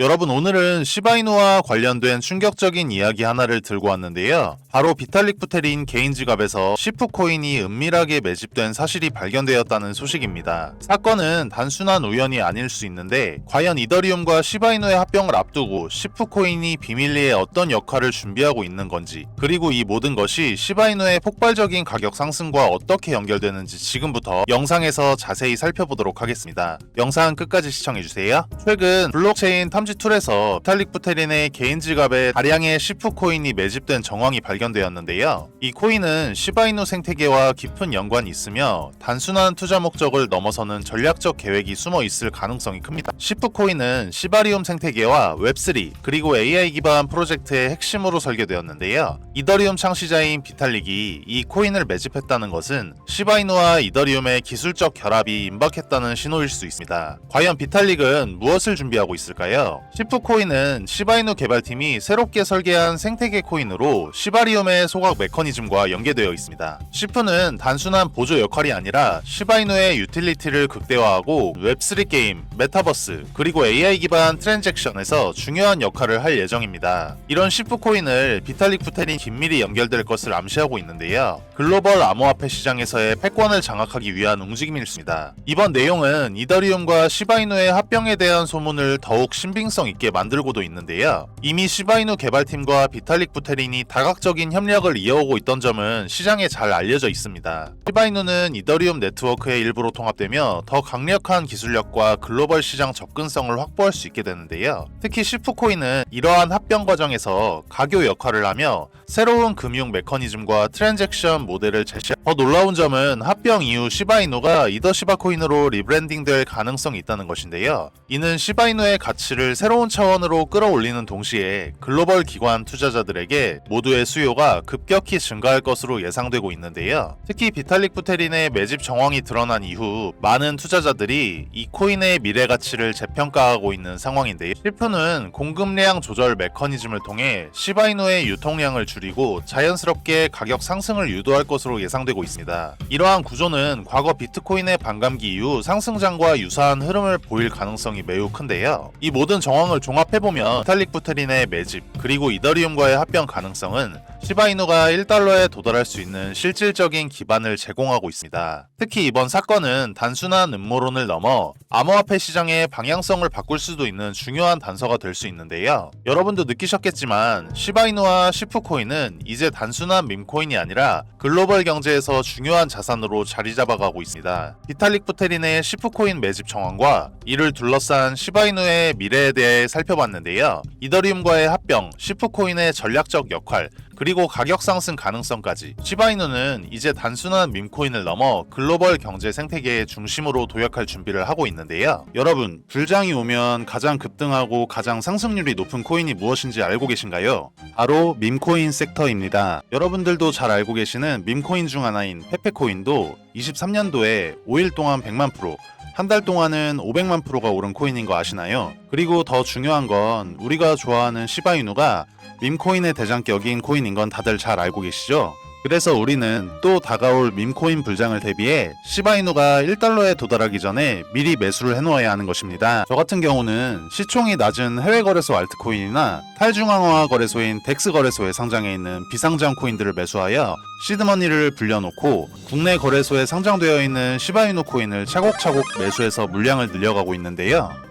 여러분 오늘은 시바이누와 관련된 충격적인 이야기 하나를 들고 왔는데요. 바로 비탈릭 부테린 개인 지갑에서 시프 코인이 은밀하게 매집된 사실이 발견되었다는 소식입니다. 사건은 단순한 우연이 아닐 수 있는데 과연 이더리움과 시바이누의 합병을 앞두고 시프 코인이 비밀리에 어떤 역할을 준비하고 있는 건지 그리고 이 모든 것이 시바이누의 폭발적인 가격 상승과 어떻게 연결되는지 지금부터 영상에서 자세히 살펴보도록 하겠습니다. 영상 끝까지 시청해주세요. 최근 블록체인 탐지 툴에서 비탈릭 부테린의 개인 지갑에 다량의 시프 코인이 매집된 정황이 발견되었는데요. 이 코인은 시바이누 생태계와 깊은 연관이 있으며 단순한 투자 목적을 넘어서는 전략적 계획이 숨어 있을 가능성이 큽니다. 시프 코인은 시바리움 생태계와 웹3 그리고 AI 기반 프로젝트의 핵심으로 설계되었는데요. 이더리움 창시자인 비탈릭이 이 코인을 매집했다는 것은 시바이누와 이더리움의 기술적 결합이 임박했다는 신호일 수 있습니다. 과연 비탈릭은 무엇을 준비하고 있을까요? 시프 코인은 시바이누 개발팀이 새롭게 설계한 생태계 코인으로 시바리움의 소각 메커니즘과 연계되어 있습니다. 시프는 단순한 보조 역할이 아니라 시바이누의 유틸리티를 극대화하고 웹3 게임, 메타버스, 그리고 AI 기반 트랜잭션에서 중요한 역할을 할 예정입니다. 이런 시프 코인을 비탈릭 부테린 긴밀히 연결될 것을 암시하고 있는데요. 글로벌 암호화폐 시장에서의 패권을 장악하기 위한 움직임이었습니다. 이번 내용은 이더리움과 시바이누의 합병에 대한 소문을 더욱 신빙 성 있게 만들고도 있는데요. 이미 시바이누 개발팀과 비탈릭 부테린이 다각적인 협력을 이어오고 있던 점은 시장에 잘 알려져 있습니다. 시바이누는 이더리움 네트워크의 일부로 통합되며 더 강력한 기술력과 글로벌 시장 접근성을 확보할 수 있게 되는데요. 특히 시프코인은 이러한 합병 과정에서 가교 역할을 하며 새로운 금융 메커니즘과 트랜잭션 모델을 제시. 더 놀라운 점은 합병 이후 시바이누가 이더시바 코인으로 리브랜딩될 가능성이 있다는 것인데요. 이는 시바이누의 가치를 새로운 차원으로 끌어올리는 동시에 글로벌 기관 투자자들에게 모두의 수요가 급격히 증가할 것으로 예상되고 있는데요. 특히 비탈릭 부테린의 매집 정황이 드러난 이후 많은 투자자들이 이 코인의 미래 가치를 재평가하고 있는 상황인데요. 실프는 공급량 조절 메커니즘을 통해 시바이누의 유통량을 줄이고 자연스럽게 가격 상승을 유도할 것으로 예상되고 있습니다. 이러한 구조는 과거 비트코인의 반감기 이후 상승장과 유사한 흐름을 보일 가능성이 매우 큰데요. 이 모든 정황을 종합해보면 비탈릭 부테린의 매집 그리고 이더리움과의 합병 가능성은 시바이누가 1달러에 도달할 수 있는 실질적인 기반을 제공하고 있습니다. 특히 이번 사건은 단순한 음모론을 넘어 암호화폐 시장의 방향성을 바꿀 수도 있는 중요한 단서가 될 수 있는데요. 여러분도 느끼셨겠지만 시바이누와 시프코인은 이제 단순한 밈코인이 아니라 글로벌 경제에서 중요한 자산으로 자리 잡아가고 있습니다. 비탈릭 부테린의 시프코인 매집 정황과 이를 둘러싼 시바이누의 미래에 대해 살펴봤는데요. 이더리움과의 합병, 시프코인의 전략적 역할, 그리고 가격 상승 가능성까지 시바이누는 이제 단순한 밈코인을 넘어 글로벌 경제 생태계의 중심으로 도약할 준비를 하고 있는데요. 여러분, 불장이 오면 가장 급등하고 가장 상승률이 높은 코인이 무엇인지 알고 계신가요? 바로 밈코인 섹터입니다. 여러분들도 잘 알고 계시는 밈코인 중 하나인 페페코인도 23년도에 5일 동안 100만 프로, 한달 동안은 500만 프로가 오른 코인인 거 아시나요? 그리고 더 중요한 건 우리가 좋아하는 시바이누가 밈코인의 대장격인 코인인 건 다들 잘 알고 계시죠? 그래서 우리는 또 다가올 밈코인 불장을 대비해 시바이누가 1달러에 도달하기 전에 미리 매수를 해놓아야 하는 것입니다. 저 같은 경우는 시총이 낮은 해외 거래소 알트코인이나 탈중앙화 거래소인 덱스 거래소에 상장해 있는 비상장 코인들을 매수하여 시드머니를 불려놓고 국내 거래소에 상장되어 있는 시바이누 코인을 차곡차곡 매수해서 물량을 늘려가고 있는데요.